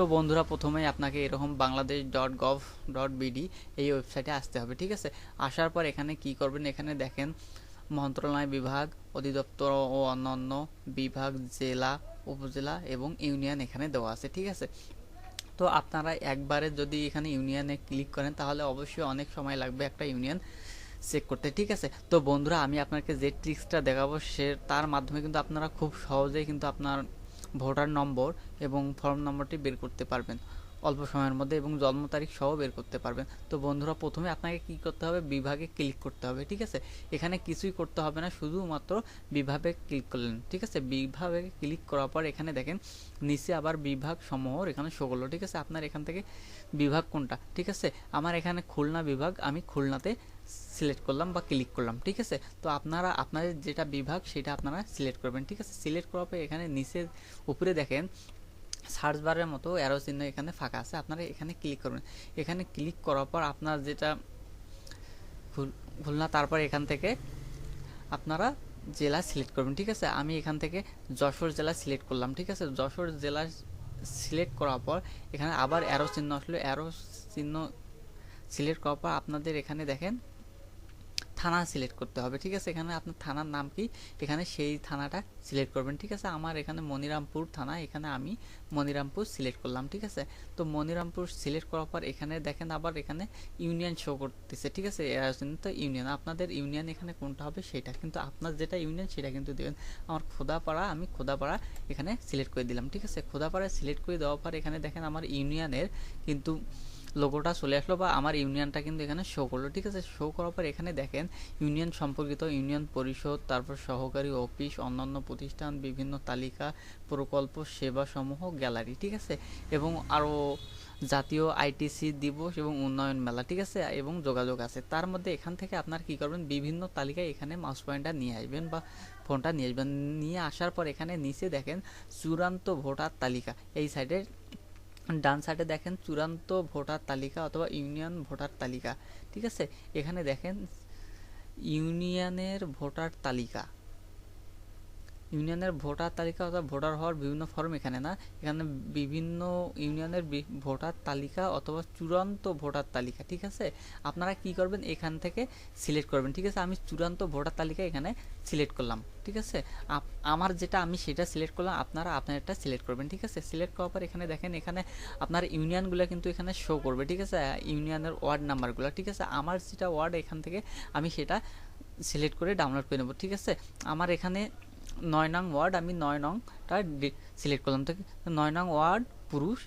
তো বন্ধুরা, প্রথমেই আপনাকে এরকম Bangladesh dot gov dot BD এই ওয়েবসাইটে আসতে হবে, ঠিক আছে? আসার পর এখানে কি করবেন? এখানে দেখেন, মন্ত্রণালয় বিভাগ, অধিদপ্তর ও অন্যান্য বিভাগ, জেলা, উপজেলা এবং ইউনিয়ন এখানে দেওয়া আছে, ঠিক আছে? তো আপনারা একবারে যদি এখানে ইউনিয়নে ক্লিক করেন, তাহলে অবশ্যই অনেক সময় লাগবে একটা ইউনিয়ন চেক করতে, ঠিক আছে? তো বন্ধুরা, আমি আপনাকে যে ট্রিক্সটা দেখাবো সে, তার মাধ্যমে কিন্তু আপনারা খুব সহজেই কিন্তু আপনার ভোটার নম্বর এবং ফর্ম নম্বরটি বের করতে পারবেন। অল্প সময়ের মধ্যে এবং জন্ম তারিখ সহ বের করতে পারবেন। তো বন্ধুরা, প্রথমে আপনাকে কি করতে হবে? বিভাগে ক্লিক করতে হবে, ঠিক আছে? এখানে কিছুই করতে হবে না, শুধুমাত্র বিভাগে ক্লিক করলেন, ঠিক আছে? বিভাগে ক্লিক করার পর এখানে দেখেন, নিচে আবার বিভাগ সমূহ এখানে শো করল, ঠিক আছে? আপনার এখান থেকে বিভাগ কোনটা, ঠিক আছে? আমার এখানে খুলনা বিভাগ, আমি খুলনাতে সিলেক্ট করলাম বা ক্লিক করলাম, ঠিক আছে? তো আপনারা, আপনাদের যেটা বিভাগ সেটা আপনারা সিলেক্ট করবেন, ঠিক আছে? সিলেক্ট করার পর এখানে নিচের উপরে দেখেন সার্চ বারের মতো অ্যারো চিহ্ন এখানে ফাঁকা আছে, আপনারা এখানে ক্লিক করবেন। এখানে ক্লিক করার পর আপনার যেটা খুল- খুলনা, তারপর এখান থেকে আপনারা জেলা সিলেক্ট করবেন, ঠিক আছে? আমি এখান থেকে যশোর জেলা সিলেক্ট করলাম, ঠিক আছে? যশোর জেলা সিলেক্ট করার পর এখানে আবার অ্যারো চিহ্ন আসলো অ্যারো চিহ্ন সিলেক্ট করার পর আপনাদের এখানে দেখেন থানা সিলেক্ট করতে হবে, ঠিক আছে? এখানে আপনার থানার নাম কি? এখানে সেই থানাটা সিলেক্ট করবেন, ঠিক আছে? আমার এখানে মনিরামপুর থানা, এখানে আমি মনিরামপুর সিলেক্ট করলাম, ঠিক আছে? তো মনিরামপুর সিলেক্ট করার পর এখানে দেখেন আবার এখানে ইউনিয়ন শো করতেছে, ঠিক আছে? তো ইউনিয়ন। আপনাদের ইউনিয়ন এখানে কোনটা হবে সেটা কিন্তু আপনার যেটা ইউনিয়ন সেটা কিন্তু দেবেন। আমার খোদাপাড়া, আমি খোদাপাড়া এখানে সিলেক্ট করে দিলাম, ঠিক আছে? খোদাপাড়া সিলেক্ট করে দেওয়ার পর এখানে দেখেন আমার ইউনিয়নের কিন্তু লোগোটা চলে আসলো বা আমার ইউনিয়নটা কিন্তু এখানে শো করল। ঠিক আছে শো করার পর এখানে দেখেন, ইউনিয়ন সম্পর্কিত ইউনিয়ন পরিষদ, তারপর সহকারী অফিস, অন্যান্য প্রতিষ্ঠান, বিভিন্ন তালিকা, প্রকল্প, সেবাসমূহ, গ্যালারি, ঠিক আছে? এবং আরও জাতীয় আইটিসি দিবস এবং উন্নয়ন মেলা, ঠিক আছে? এবং যোগাযোগ আছে। তার মধ্যে এখান থেকে আপনার কি করবেন, বিভিন্ন তালিকায় এখানে মাউস পয়েন্টটা নিয়ে আসবেন বা ফোনটা নিয়ে আসবেন। নিয়ে আসার পর এখানে নিচে দেখেন, চূড়ান্ত ভোটার তালিকা। এই সাইডে ডান সাইডে দেখেন চূড়ান্ত ভোটার তালিকা অথবা ইউনিয়ন ভোটার তালিকা, ঠিক আছে? এখানে দেখেন ইউনিয়নের ভোটার তালিকা। ইউনিয়নের ভোটার তালিকা অথবা ভোটার হওয়ার বিভিন্ন ফর্ম এখানে না? এখানে বিভিন্ন ইউনিয়নের ভোটার তালিকা অথবা চূড়ান্ত ভোটার তালিকা, ঠিক আছে? আপনারা কি করবেন? এখান থেকে সিলেক্ট করবেন, ঠিক আছে? আমি চূড়ান্ত ভোটার তালিকা এখানে সিলেক্ট করলাম, ঠিক আছে? আমার যেটা, আমি সেটা সিলেক্ট করলাম, আপনারা আপনারটা সিলেক্ট করবেন, ঠিক আছে? সিলেক্ট করার পর এখানে দেখেন, এখানে আপনার ইউনিয়নগুলো কিন্তু এখানে শো করবে, ঠিক আছে? ইউনিয়নের ওয়ার্ড নাম্বারগুলো, ঠিক আছে? আমার যেটা ওয়ার্ড এখান থেকে আমি সেটা সিলেক্ট করে ডাউনলোড করে নেব, ঠিক আছে? আমার এখানে নয় নং ওয়ার্ড আমি নয় নংটা সিলেক্ট করলাম। তো নয় নং ওয়ার্ড পুরুষ